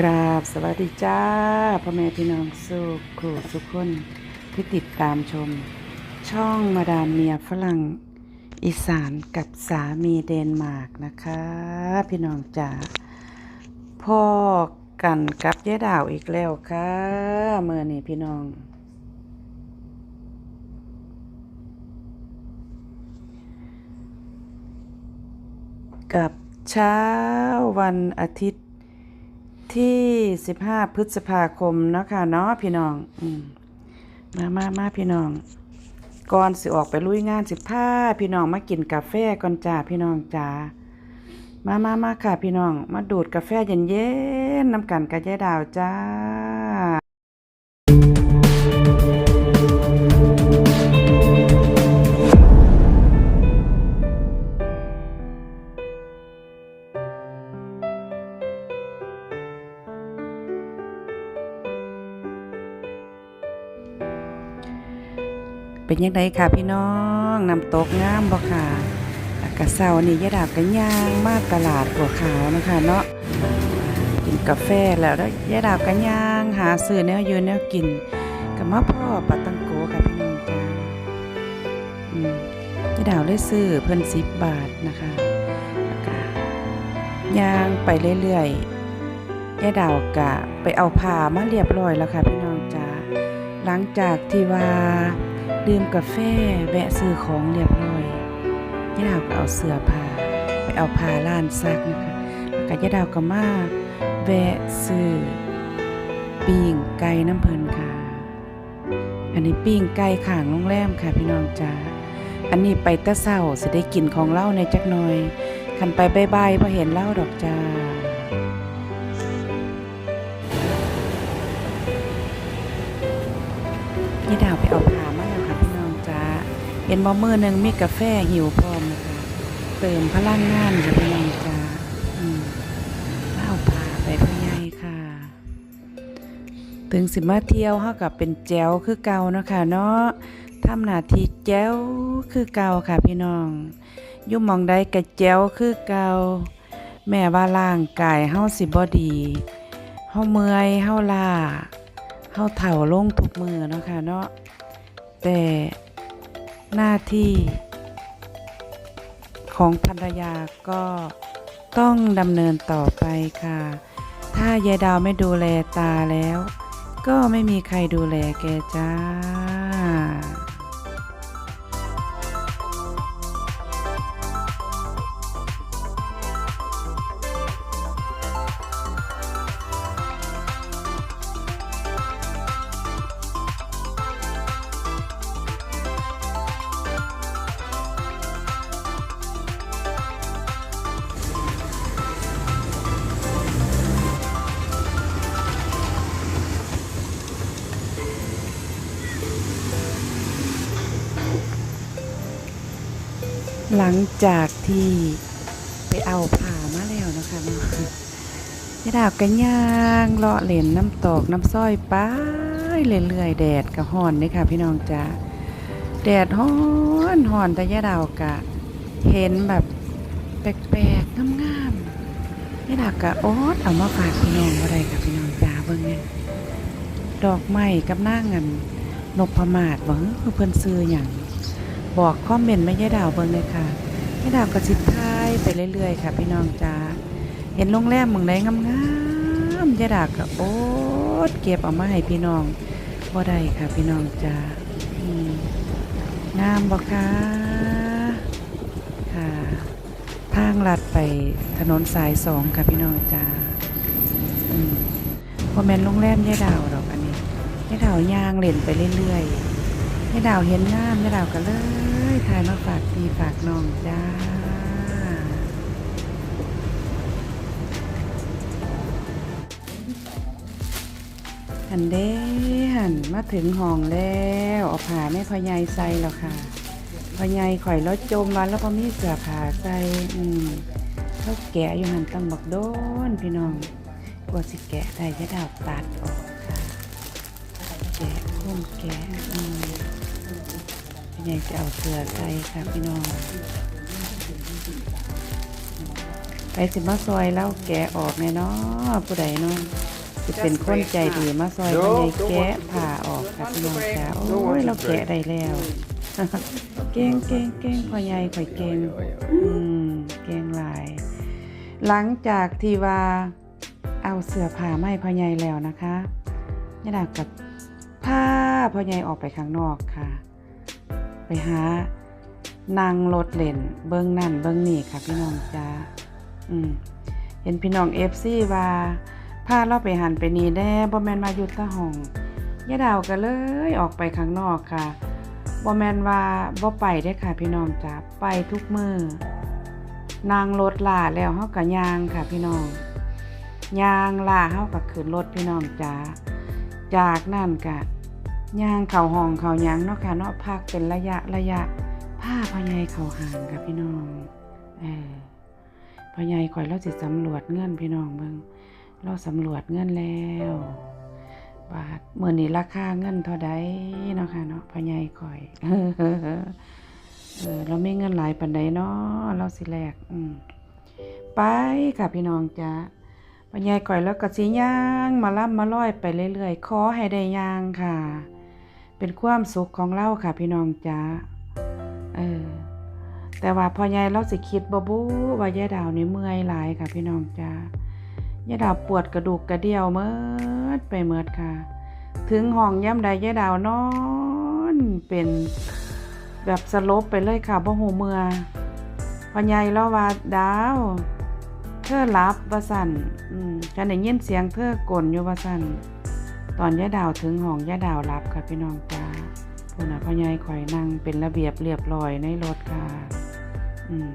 กราบสวัสดีจ้าพ่อแม่พี่น้องสุขครูสุขคนที่ติดตามชม ช่องมาดามเมียฝรั่งอีสานกับสามีเดนมาร์กนะคะ พี่น้องจ๋าพ่อกันกับยายดาวอีกแล้วค่ะเมื่อนี้พี่น้อง กับเช้าวันอาทิตย์ ที่15พฤษภาคมเนาะค่ะเนาะพี่น้องอมมามามาพี่น้อง ก่อนสิออกไปลุยงานสิพาพี่น้องมากินกาแฟก่อนจ้าพี่น้องจ้ามามามาค่ะพี่น้อง มาดูดกาแฟเย็นๆน้ำกันกับยายดาวจ้า เป็นยังไงค่ะพี่น้องน้ำตกงามบ่ค่ะอากาศเช้านี่ยายดาวก็ย่างมาตลาดบัวขาวนะคะเนาะกินกาแฟแล้วแล้วยายดาวก็ย่าง หาซื้อแนวอยู่แนวกินก็มาพ่อปาตังโกค่ะพี่น้องจ้าอืมยาดาวเลยซื้อเพิ่น10บบาทนะคะแล้วก็ย่างไปเรื่อยๆยาดาวก็ไปเอาผ้ามาเรียบร้อยแล้วค่ะพี่น้องจ้าหลังจากที่ว่า ดื่มกาแฟแวะซื้อของเรียบร้อยยายดาวก็เอาเสื้อผ้าไปเอาผ้าล้านซักนะคะแล้วก็ยายดาวก็มาแวะซื้อปิ้งไก่น้ำเพลินค่ะ อันนี้ปิ้งไก่ข้างโรงแรมค่ะพี่น้องจ้าอันนี้ไปตะเศร้าสิได้กินของเล่าในจักหน่อยคันไปบายๆพอเห็นเล่าดอกจ้านี่ดาวไปเอาผ้า เห็นบ่มือหนึ่งมีกาแฟหิวพร้อมนะคะเติมพลังงานค่ะพี่น้องจ้าอืมแล้าผ้าไปพ่อใหญ่ค่ะ ถึงสิมาเที่ยวเฮากับเป็นแจ๋วคือเก่าเนาะค่ะเนาะทำหน้าที่แจ๋วคือเก่าค่ะพี่น้องยู่หมองใดก็แจ๋วคือเก่าแม่ว่าร่างกายเฮาสิบ่ดีเฮาเมื่อยเฮาลาเฮาเถ่าลงทุกมือเนาะค่ะเนาะแต่ หน้าที่ ของภรรยาก็ต้องดำเนินต่อไปค่ะ ถ้ายายดาวไม่ดูแลตาแล้ว ก็ไม่มีใครดูแลแกจ้า หลังจากที่ไปเอาผ่ามาแล้วนะคะเนาะยาดาวกันย่างเลาะเหรนน้ำตกน้ำซ้อยไปเรื่อยๆแดดกับห่อนนี่ค่ะ พี่น้องจ้าแดดฮ้อนห่อนแต่ยาดาวกะ เห็นแบบแปลกๆงามๆยาดาวกะโอ๊ตเอามาฝากพี่น้องอะไรค่ะพี่น้องจ้าเบิ่งเนี่ยดอกไม้กับหน้าเงินนพมาศบ่คือเพิ่นซื้อหยัง บอกคอมเมนต์ไม่ยายดาวเบิ่งเลยค่ะยายดาวก็สิทายไปเรื่อยๆ ค่ะ พี่น้องจ้าเห็นโรงแรมเมืองใดงามๆยายดาวก็โอ๊ตเก็บเอามาให้พี่น้องบ่ได้ค่ะ พี่น้องจ้างามบ่คะค่ะ ทางลัดไปถนนสายสองค่ะพี่น้องจ้าอืมบ่แมนโรงแรมยายดาวดอกอันนี้ยายดาวย่างเล่นไปเรื่อยๆ ยายดาวเห็นงามยายดาวก็เลยถ่ายมาฝากพี่ฝากน้องจ้าหันเด้หันมาถึงห้องแล้วเอาผ้าแม่พอใหญายใส่แล้วค่ะพอใหญายข่อยรถจมมาแล้วพอมีเสื้อผ้าใส่อืมเขาแกะอยู่หันตั้งบักโดนพี่น้องกลัวสิแกะได้ยายดาวตัดออกค่ะแกะพุ่มแกะอืม อยากจะเอาเสือใส่ค่ะพี่น้องไปสิมาซอยแล้วแกะออกแน่เนาะผู้ใดเนาะสิเป็นคนใจดีมาซอยพ่อใหญ่แกะผ่าออกค่ะพี่น้องจ้าโอ้ยเราแกะได้แล้วเก่งเก่งเก่งพ่อใหญ่ข่อยเก่งอืมเก่งหลาย หลังจากที่ว่าเอาเสื้อผ้าไม่พ่อใหญ่แล้วนะคะยายดาวกับผ้าพ่อใหญ่ออกไปข้างนอกค่ะ ไปหานางรถเล่น เบิ้องนั่นเบิ้องนี่ค่ะพี่น้องจ้าอืมเห็นพี่น้องเอฟซีว่าพาเราไปหันไปนี่แน่บ่แมนมาอยู่แตะห้องยาดาวก็เลยออกไปข้างนอกค่ะบ่แมนว่าบ่ไปได้ค่ะพี่น้องจ้าไปทุกมือนางรถล่าแล้วเฮาก็ย่างค่ะพี่น้องยางล่าเฮาก็ขึ้นรถพี่น้องจ้าจากนั่นก็ ย่างเข้าห้องเข้ายังเนาะค่ะเนาะพักเป็นระยะระยะผ้าพ่อใหญ่เขาห่างกับพี่น้องเออพ่อใหญ่คอยเราสิสำรวจเงินพี่น้องเบิ่งเราสำรวจเงินแล้ว บาทเมื่อนี้ราคาเงินเท่าใดเนาะค่ะเนาะพ่อใหญ่คอยเออเราไม่เงินหลายปันใดเนาะเราสิแลกอืมไปค่ะพี่น้องจ้าพ่อใหญ่คอยแล้วก็สิย่าง มาล่ำมาลอยไปเรื่อยๆขอให้ได้ย่างค่ะ เป็นความสุขของเราค่ะ พี่น้องจ้าเออแต่ว่าพอใหญ่เราสิคิดบ่บูว่ายายดาวนี่เมื่อยหลายค่ะ พี่น้องจ้ายายดาวปวดกระดูกกระเดี่ยวเมิดไปเมิดค่ะ ถึงห้องย่ำใดยายดาวนอนเป็นแบบสลบไปเลยค่ะบ่หูเมื่อพอใหญ่เราว่าดาวเธอหลับว่าสั่นอืมฉันได้ยินเสียงเธอกลนอยู่ว่าสั่น ตอนยายดาวถึงห้องยายดาวหลับค่ะพี่น้องจ้าพูนะพ่อใหญ่ข่อยนั่งเป็นระเบียบเรียบร้อยในรถค่ะอืม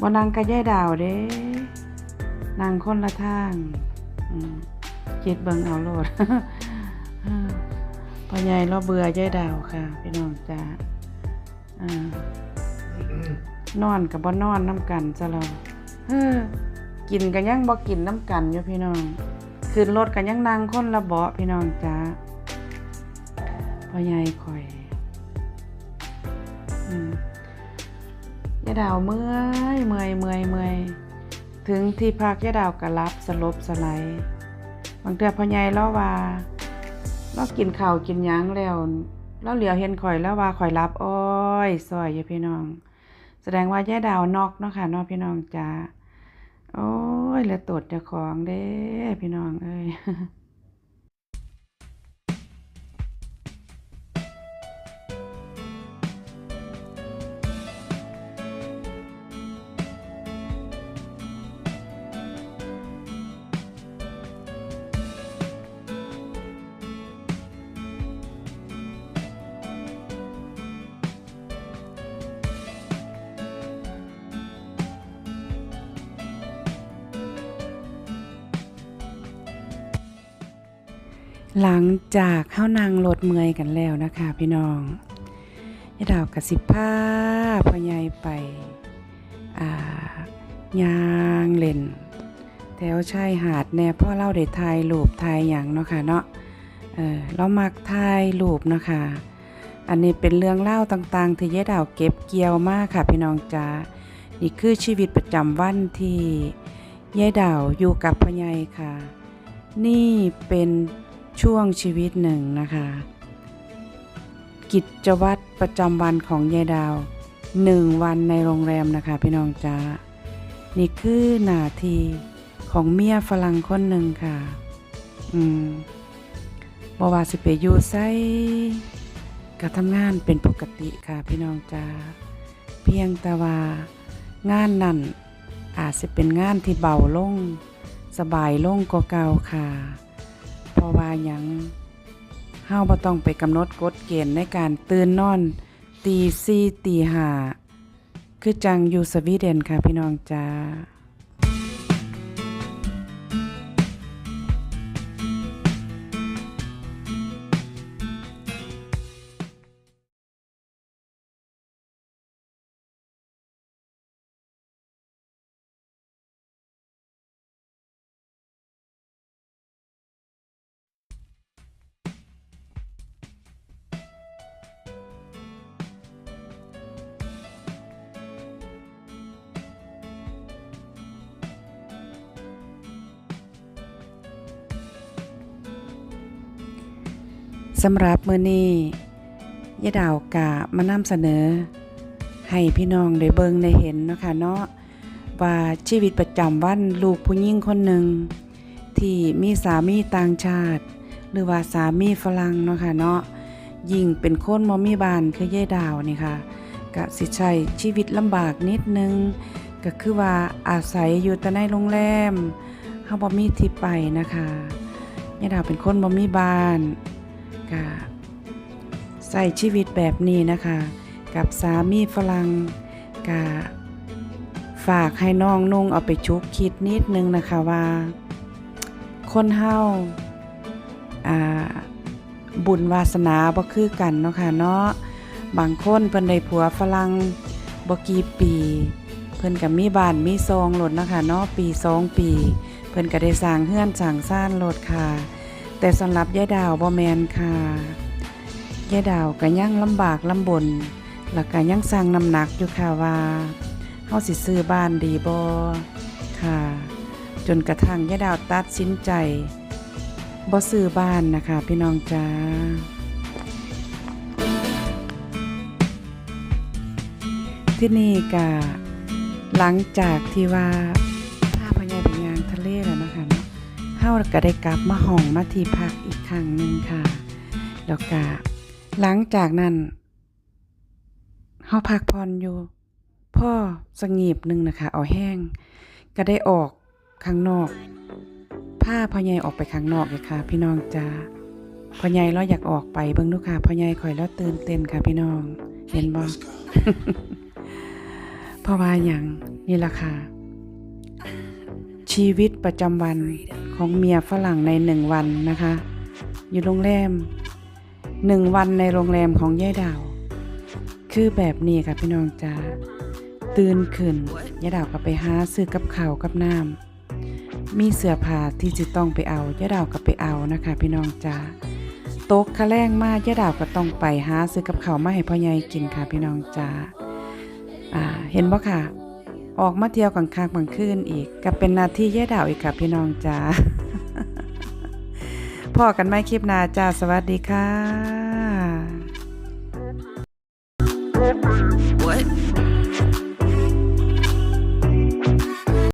บ่นั่งกับยายดาวเด้นั่งคนละทางอืมคิดเบิ่งเอาโลดพ่อใหญ่เราเบื่อยายดาวค่ะ พี่น้องจ้าอ่านอนกับบ่นอนน้ำกันซะแล้วเฮ้อกินกันยังบ่กินน้ำกันอยู่พี่น้อง ขึ้นรถกันยังนั่งคนละเบาะพี่น้องจ้าพ่อใหญ่ข่อยอืมยาดาวเมื่อยเมื่อยเมื่อยเมื่อยถึงที่พักยาดาวก็รับสลบสไลด์บางเทือพ่อใหญ่เล่าว่าเรากินข้าวกินยังแล้วเราเหลียวเห็นข่อยแล้วว่าข่อยรับอ้อยซอยอยู่พี่น้อง แสดงว่ายายดาวนอกเนาะค่ะเนาะพี่น้องจ้า โอ้ยแล้วตดเจ้าของเด้พี่น้องเอ้ย หลังจากเข้านางรถเมยกันแล้วนะคะ พี่น้องยายดาวกับสิผ้าพ่อใหญ่ไปยางเล่นแถวชายหาดแน่พ่อเล่าได้ถ่ายรูปถ่ายอย่างเนาะค่ะเนาะเออเรามักถ่ายรูปเนาะคะอันนี้เป็นเรื่องเล่าต่างๆ ที่ยายดาวเก็บเกี่ยวมากค่ะ พี่น้องจ๋านี่คือชีวิตประจำวันที่ยายดาวอยู่กับพ่อใหญ่ค่ะ นี่เป็น ช่วงชีวิตหนึ่งนะคะ กิจวัตรประจำวันของยายดาวหนึ่งวันในโรงแรมนะคะพี่น้องจ้านี่คือหนาทีของเมียฝรั่งคนหนึ่งค่ะ อืมบว่าสิไปอยู่ไซกับทำงานเป็นปกติค่ะพี่น้องจ้าเพียงแต่ว่างานนั่นอาจจะเป็นงานที่เบาลง สบายลงกว่าเก่าค่ะ เพราะว่าหยังเฮาบ่ต้องไปกำหนดกฎเกณฑ์ในการตื่นนอนตีซีตีหาคือจังอยู่สวีเดนค่ะพี่น้องจ้า สำหรับมื้อนี้ยายดาวกะมานำเสนอ ให้พี่น้องได้เบิ่งได้เห็นเนาะค่ะเนาะว่าชีวิตประจำวันลูกผู้หญิงคนหนึ่งที่มีสามีต่างชาติ หรือว่าสามีฝรั่งเนาะค่ะเนาะยิ่งเป็นคนบ่มีบานคือยายดาวนี่ค่ะก็สิใช้ชีวิตลำบากนิดนึง ก็คือว่าอาศัยอยู่แต่ในโรงแรมเฮาบ่มีที่ไปนะคะยายดาวเป็นคนบ่มีบ้าน ก็ใส่ชีวิตแบบนี้นะคะ กับสามีฝรั่งก็ฝากให้น้องนุ่งเอาไปชุกคิดนิดนึงนะคะว่า คนเฮาอ่าบุญวาสนาบ่คือกันเนาะค่ะเนาะบางคนเพิ่นได้ผัวฝรั่งบ่กี่ปี เพิ่นก็มีบ้านมีซองโลดเนาะคะเนาะปีสองปี เพิ่นก็ได้สร้างเฮือนสร้างซ่านโลดค่ะ แต่สำหรับยายดาวบ่แมนค่ะยายดาวก็ยังลำบากลำบนแล้วก็ยังสร้างน้ำหนักอยู่ค่ะว่าเฮาสิซื้อบ้านดีบ่ค่ะ จนกระทั่งยายดาวตัดสินใจบ่ซื้อบ้านนะคะ พี่น้องจ้าที่นี่ก็หลังจากที่ว่าพาพญายไปยางทะเลแล้วนะคะาะเฮาก็ได้กลับมาห้องมาที่พักอีกครั้งหนึ่งค่ะ แล้วก็หลังจากนั้นเฮาพักผ่อนอยู่ พ่อสงีบหนึ่งนะคะ เอาแห้ง ก็ได้ออกข้างนอกผ้าพ่อใหญ่ออกไปข้างนอกเลยค่ะ พี่น้องจ้าพ่อใหญ่เราอยากออกไปเบิ่งดูค่ะพ่อใหญ่คอยแล้วตื่นเต้นค่ะ พี่น้อง เห็นบ่เพราะว่าอย่างนี่ล่ะค่ะ ชีวิตประจำวันของเมียฝรั่งในหนึ่งวันนะคะ อยู่โรงแรมหนึ่งวันในโรงแรมของยายดาว คือแบบนี้ค่ะพี่น้องจ้าตื่นขึ้นยายดาวก็ไปหาซื้อกับข้าวกับน้ำมีเสื้อผ้าที่จะต้องไปเอายายดาวก็ไปเอานะคะ พี่น้องจ้าโต๊ะคะแรงมากยายดาวก็ต้องไปหาซื้อกับข้าวมาให้พ่อใหญ่กินค่ะพี่น้องจ้าอ่า เห็นบ่ค่ะ ออกมาเที่ยวกลางค่ำกลางคืนอีกก็เป็นนาที่ยายดาวอีกค่ะพี่น้องจ้าพอกันไม่คลิปนาจ้าสวัสดีค่ะ What?